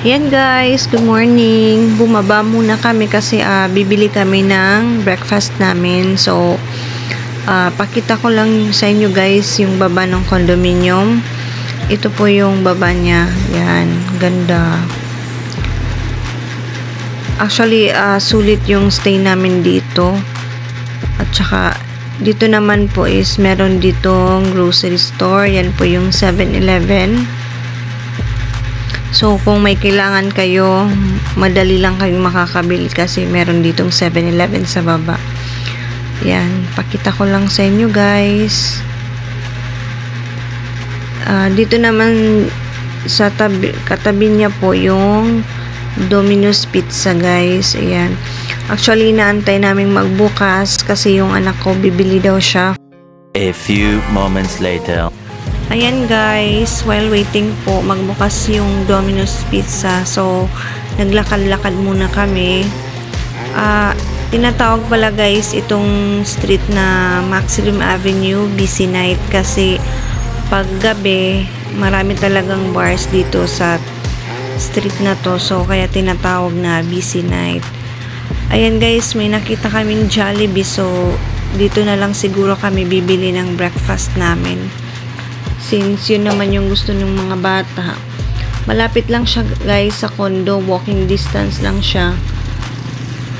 Yan guys, good morning. Bumaba muna kami kasi ah, bibili kami ng breakfast namin. So, ah, pakita ko lang sa inyo guys yung baba ng condominium. Ito po yung baba niya. Yan, ganda. Actually, ah, sulit yung stay namin dito. At saka, dito naman po is meron ditong grocery store. Yan po yung 7-Eleven. So, kung may kailangan kayo, madali lang kayong makakabili kasi meron ditong 7-Eleven sa baba. Yan, pakita ko lang sa inyo guys. Ah, dito naman sa tabi, katabi niya po yung Domino's Pizza guys. Ayan. Actually, naantay namin magbukas kasi yung anak ko bibili daw siya A few moments later. Ayan guys, while waiting po, magbukas yung Domino's Pizza. So, naglakad-lakad muna kami. Ah, tinatawag pala guys itong street na Maximum Avenue, busy night kasi pag gabi, marami talagang bars dito sa street na to. So, kaya tinatawag na busy night. Ayan guys, may nakita kaming Jollibee. So, dito na lang siguro kami bibili ng breakfast namin since yun naman yung gusto ng mga bata. Malapit lang siya guys sa condo, walking distance lang siya.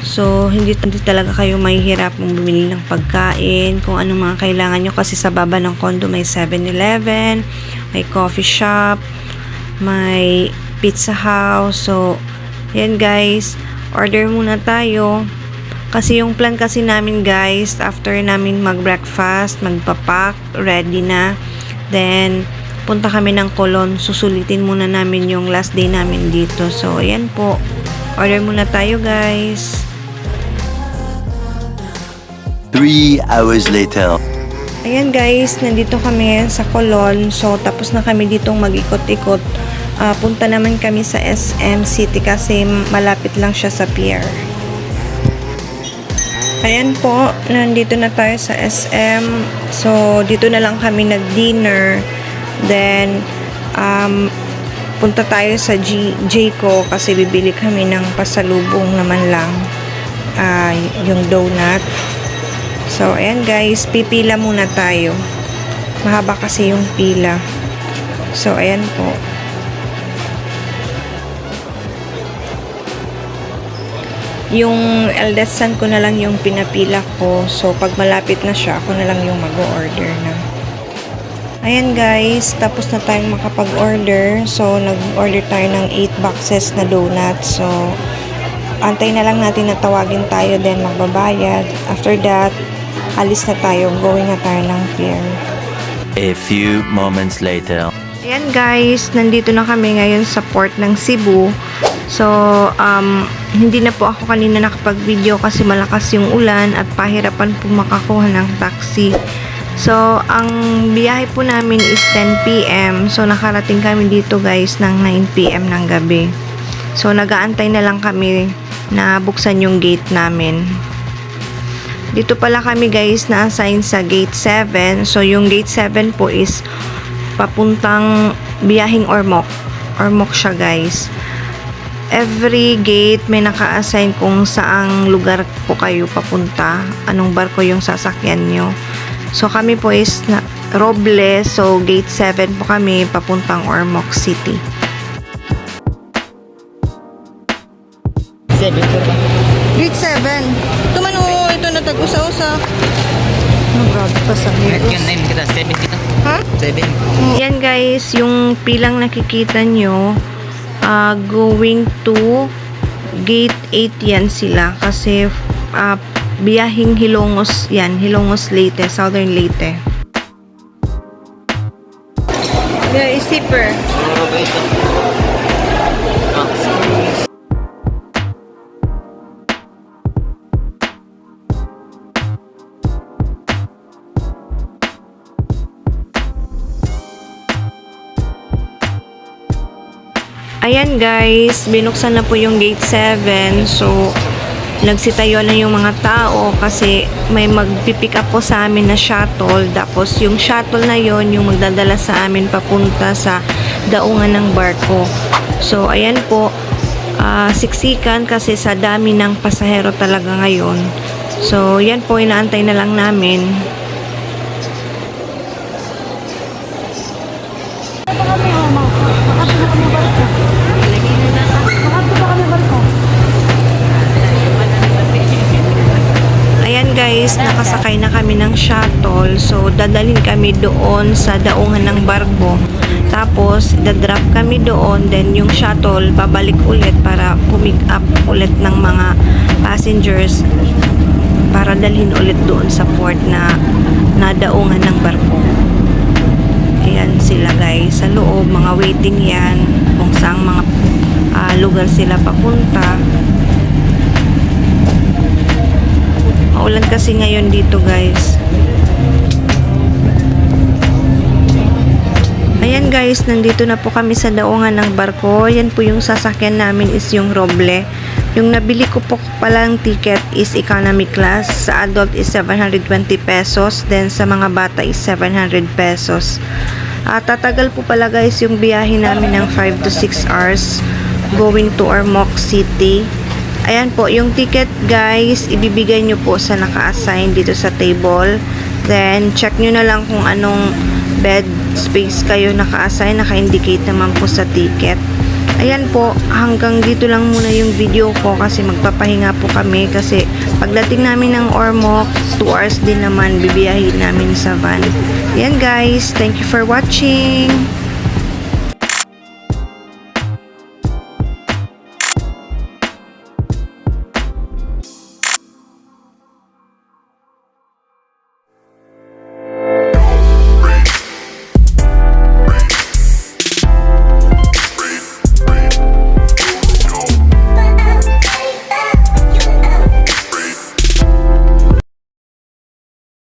So, hindi, hindi talaga kayo mahihirap mong bumili ng pagkain, kung anong mga kailangan nyo kasi sa baba ng condo may 7-Eleven, may coffee shop, may pizza house. So, yan guys, order muna tayo. Kasi yung plan kasi namin guys, after namin mag-breakfast, magpapak, ready na. Then, punta kami ng Colon. Susulitin muna namin yung last day namin dito. So, ayan po. Order muna tayo, guys. Three hours later. Ayan, guys. Nandito kami sa Colon. So, tapos na kami ditong mag-ikot-ikot. Ah, punta naman kami sa SM City kasi malapit lang siya sa pier. Ayan po, nandito na tayo sa SM. So, dito na lang kami nag-dinner. Then, um, punta tayo sa G Jayco kasi bibili kami ng pasalubong naman lang. Ah, yung donut. So, ayan guys, pipila muna tayo. Mahaba kasi yung pila. So, ayan po. Yung eldest son ko na lang yung pinapila ko. So, pag malapit na siya, ako na lang yung mag-order na. Ayan guys, tapos na tayong makapag-order. So, nag-order tayo ng 8 boxes na donuts. So, antay na lang natin na tawagin tayo then magbabayad. After that, alis na tayo. Going na tayo ng pier. A few moments later. Ayan guys, nandito na kami ngayon sa port ng Cebu. So, um, hindi na po ako kanina nakapag-video kasi malakas yung ulan at pahirapan po makakuha ng taxi. So, ang biyahe po namin is 10pm. So, nakarating kami dito guys ng 9pm ng gabi. So, nagaantay na lang kami na buksan yung gate namin. Dito pala kami guys na-assign sa gate 7. So, yung gate 7 po is papuntang biyahing Ormoc. Ormoc siya guys. Every gate may naka-assign kung saang lugar po kayo papunta. Anong barko yung sasakyan nyo. So kami po is na Roble. So gate 7 po kami papuntang Ormoc City. Gate 7. Tumano ito na tag-usa-usa. Oh, grabe pa sa yun na yun kita, seven dito. Ha? Seven. Yan guys, yung pilang nakikita nyo, ah, going to gate 8 yan sila kasi ah, biyahing Hilongos yan, Hilongos Leyte, Southern Leyte. Yeah, is zipper. Siguro? Ah, Ayan guys, binuksan na po yung gate 7. So, nagsitayo na yung mga tao kasi may magpipick up po sa amin na shuttle. Tapos yung shuttle na yon yung magdadala sa amin papunta sa daungan ng barko. So, ayan po, ah, siksikan kasi sa dami ng pasahero talaga ngayon. So, yan po, inaantay na lang namin. Ayan guys, nakasakay na kami ng shuttle. So, dadalhin kami doon sa daungan ng barko. Tapos, dadrop kami doon. Then, yung shuttle, babalik ulit para pumick up ulit ng mga passengers para dalhin ulit doon sa port na nadaungan ng barko. Ayan sila guys. Sa loob, mga waiting yan. Kung saang mga ah, lugar sila papunta. Maulan kasi ngayon dito guys. Ayan guys, nandito na po kami sa daungan ng barko. Yan po yung sasakyan namin is yung Roble. Yung nabili ko po palang ticket is economy class. Sa adult is 720 pesos. Then sa mga bata is 700 pesos. At tatagal po pala guys yung biyahe namin ng 5 to 6 hours going to Ormoc City. Ayan po, yung ticket guys, ibibigay nyo po sa naka-assign dito sa table. Then, check nyo na lang kung anong bed space kayo naka-assign. Naka-indicate naman po sa ticket. Ayan po, hanggang dito lang muna yung video ko kasi magpapahinga po kami kasi pagdating namin ng Ormoc, 2 hours din naman bibiyahin namin sa van. Ayan guys, thank you for watching!